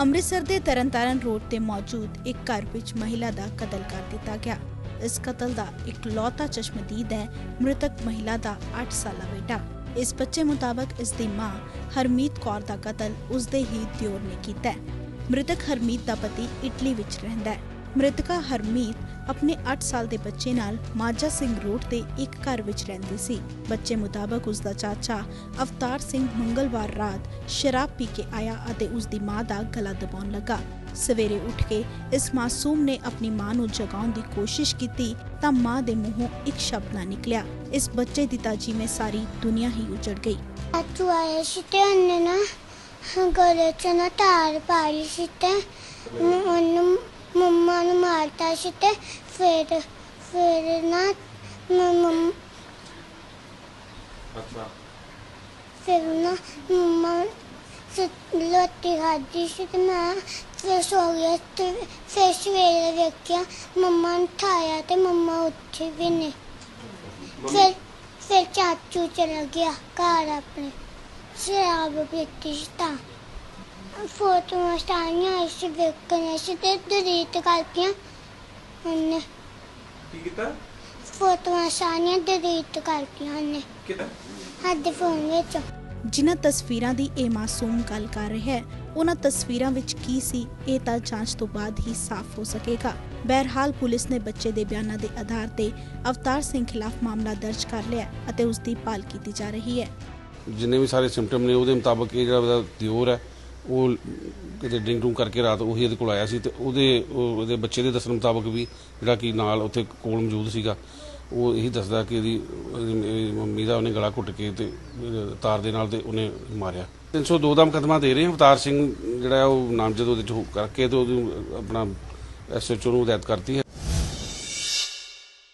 ਅੰਮ੍ਰਿਤਸਰ ਦੇ ਤਰਨਤਾਰਨ ਰੋਡ ਤੇ ਮੌਜੂਦ ਇੱਕ ਘਰ ਵਿੱਚ ਮਹਿਲਾ ਦਾ ਕਤਲ ਕਰ ਦਿੱਤਾ ਗਿਆ। ਇਸ ਕਤਲ ਦਾ ਇਕਲੌਤਾ ਚਸ਼ਮਦੀਦ ਹੈ, ਮ੍ਰਿਤਕ ਮਹਿਲਾ ਦਾ 8 ਸਾਲਾ ਬੇਟਾ। ਇਸ ਬੱਚੇ ਮੁਤਾਬਕ ਇਸ ਦੀ ਮਾਂ ਹਰਮੀਤ ਕੌਰ ਦਾ ਕਤਲ ਉਸ ਦੇ ਹੀ ਦਿਓਰ ਨੇ ਕੀਤਾ ਹੈ। ਮ੍ਰਿਤਕ ਹਰਮੀਤ ਦਾ ਪਤੀ ਇਟਲੀ ਵਿੱਚ ਰਹਿੰਦਾ ਹੈ। ਮ੍ਰਿਤਕਾ ਹਰਮੀਤ ਆਪਣੇ 8 ਸਾਲ ਦੇ ਬੱਚੇ ਨਾਲ ਮਾਜਾ ਸਿੰਘ ਰੋਡ ਤੇ ਇੱਕ ਘਰ ਵਿੱਚ ਰਹਿੰਦੀ ਸੀ। ਬੱਚੇ ਮੁਤਾਬਕ ਉਸ ਦਾ ਚਾਚਾ ਅਵਤਾਰ ਸਿੰਘ ਮੰਗਲਵਾਰ ਰਾਤ ਸ਼ਰਾਬ ਪੀ ਕੇ ਆਇਆ ਅਤੇ ਉਸ ਦੀ ਮਾਂ ਦਾ ਗਲਾ ਦਬਾਉਣ ਲੱਗਾ। ਸਵੇਰੇ ਉੱਠ ਕੇ ਇਸ ਮਾਸੂਮ ਨੇ ਆਪਣੀ ਮਾਂ ਨੂੰ ਜਗਾਉਣ ਦੀ ਕੋਸ਼ਿਸ਼ ਕੀਤੀ ਤਾਂ ਮਾਂ ਦੇ ਮੂੰਹੋਂ ਇੱਕ ਸ਼ਬਦ ਨਾ ਨਿਕਲਿਆ। ਇਸ ਬੱਚੇ ਦੀ ਤਾਜੀ ਮੇ ਸਾਰੀ ਦੁਨੀਆ ਹੀ ਉਜੜ ਗਈ। ਆਚੂ ਆਇਆ ਸੀ ਤੇ ਉਹਨੇ ਨਾ ਗਲੇ 'ਚ ਨਾ ਤਾਰ ਪਾਈ ਸੀ ਤੇ ਉਹਨੂੰ ਮੰਮਾ ਨੂੰ ਮਾਰਤਾ ਸੀ ਤੇ ਫਿਰ ਫਿਰ ਨਾ ਮੰਮ- ਅੱਛਾ। ਫਿਰ ਨਾ ਮੰਮਾ ਰੋਟੀ ਖਾਧੀ ਸੀ ਤੇ ਮੈਂ ਫਿਰ ਸੋ ਗਿਆ ਤੇ ਫਿਰ ਸਵੇਰੇ ਵੇਖਿਆ ਮੰਮਾ ਨੂੰ ਠਾਇਆ ਤੇ ਮੰਮਾ ਉੱਠੇ ਵੀ ਨਹੀਂ ਫਿਰ ਫਿਰ ਚਾਚੂ ਚਲਾ ਗਿਆ ਘਰ ਆਪਣੇ। ਸ਼ਰਾਬ ਪੀਤੀ ਸੀ ਤਾਂ। ਫੋਟੋਆਂ ਸਟਾਈਆਂ ਇਸ ਵੇਖਣ ਸੀ ਤੇ ਡਿਲੀਟ ਕਰਤੀਆਂ ਉਹਨੇ ਕੀ ਕੀਤਾ? ਫੋਟੋਆਂ ਸਾਰੀਆਂ ਡਿਲੀਟ ਕਰਤੀਆਂ ਉਹਨੇ ਕਿਤਾ ਸਾਡੇ ਫੋਨ ਵਿੱਚ ਜਿਨ੍ਹਾਂ ਤਸਵੀਰਾਂ ਦੀ ਇਹ ਮਾਸੂਮ ਗੱਲ ਕਰ ਰਿਹਾ ਹੈ ਉਹਨਾਂ ਤਸਵੀਰਾਂ ਵਿੱਚ ਕੀ ਸੀ ਇਹ ਤਾਂ ਜਾਂਚ ਤੋਂ ਬਾਅਦ ਹੀ ਸਾਫ਼ ਹੋ ਸਕੇਗਾ। ਬਹਰਹਾਲ ਪੁਲਿਸ ਨੇ ਬੱਚੇ ਦੇ ਬਿਆਨਾਂ ਦੇ ਆਧਾਰ ਤੇ ਅਵਤਾਰ ਸਿੰਘ ਖਿਲਾਫ ਮਾਮਲਾ ਦਰਜ ਕਰ ਲਿਆ ਅਤੇ ਉਸ ਦੀ ਭਾਲ ਕੀਤੀ ਜਾ ਰਹੀ ਹੈ। ਜਿੰਨੇ ਵੀ ਸਾਰੇ ਸਿੰਪਟਮ ਨੇ ਉਹਦੇ ਮੁਤਾਬਕ ਇਹ ਜਿਹੜਾ ਉਹਦਾ ਦਿਓਰ ਹੈ ਉਹ ਕਿਤੇ ਡਰਿੰਕ ਡਰੂੰਕ ਕਰਕੇ ਰਾਤ ਉਹੀ ਇਹਦੇ ਕੋਲ ਆਇਆ ਸੀ ਤੇ ਉਹਦੇ ਉਹਦੇ ਬੱਚੇ ਦੇ ਦੱਸਣ ਮੁਤਾਬਕ ਵੀ ਜਿਹੜਾ ਕਿ ਨਾਲ ਉੱਥੇ ਕੋਲ ਮੌਜੂਦ ਸੀਗਾ, ਉਹ ਇਹੀ ਦੱਸਦਾ ਕਿ ਇਹਦੀ ਇਹਦੀ ਮੰਮੀ ਦਾ ਉਹਨੇ ਗਲਾ ਘੁੱਟ ਕੇ ਤੇ ਤਾਰ ਦੇ ਨਾਲ ਤੇ ਉਹਨੇ ਮਾਰਿਆ। 302 ਦਾ ਮੁਕੱਦਮਾ ਦੇ ਰਹੇ ਹਾਂ। ਅਵਤਾਰ ਸਿੰਘ ਜਿਹੜਾ ਉਹ ਨਾਮਜ਼ਦ ਉਹਦੇ ਚ ਹੋ- ਕਰਕੇ ਤੇ ਉਹਨੂੰ ਆਪਣਾ ਐਸਐਚਓ ਨੂੰ ਹਦਾਇਤ ਕਰਤੀ ਹੈ।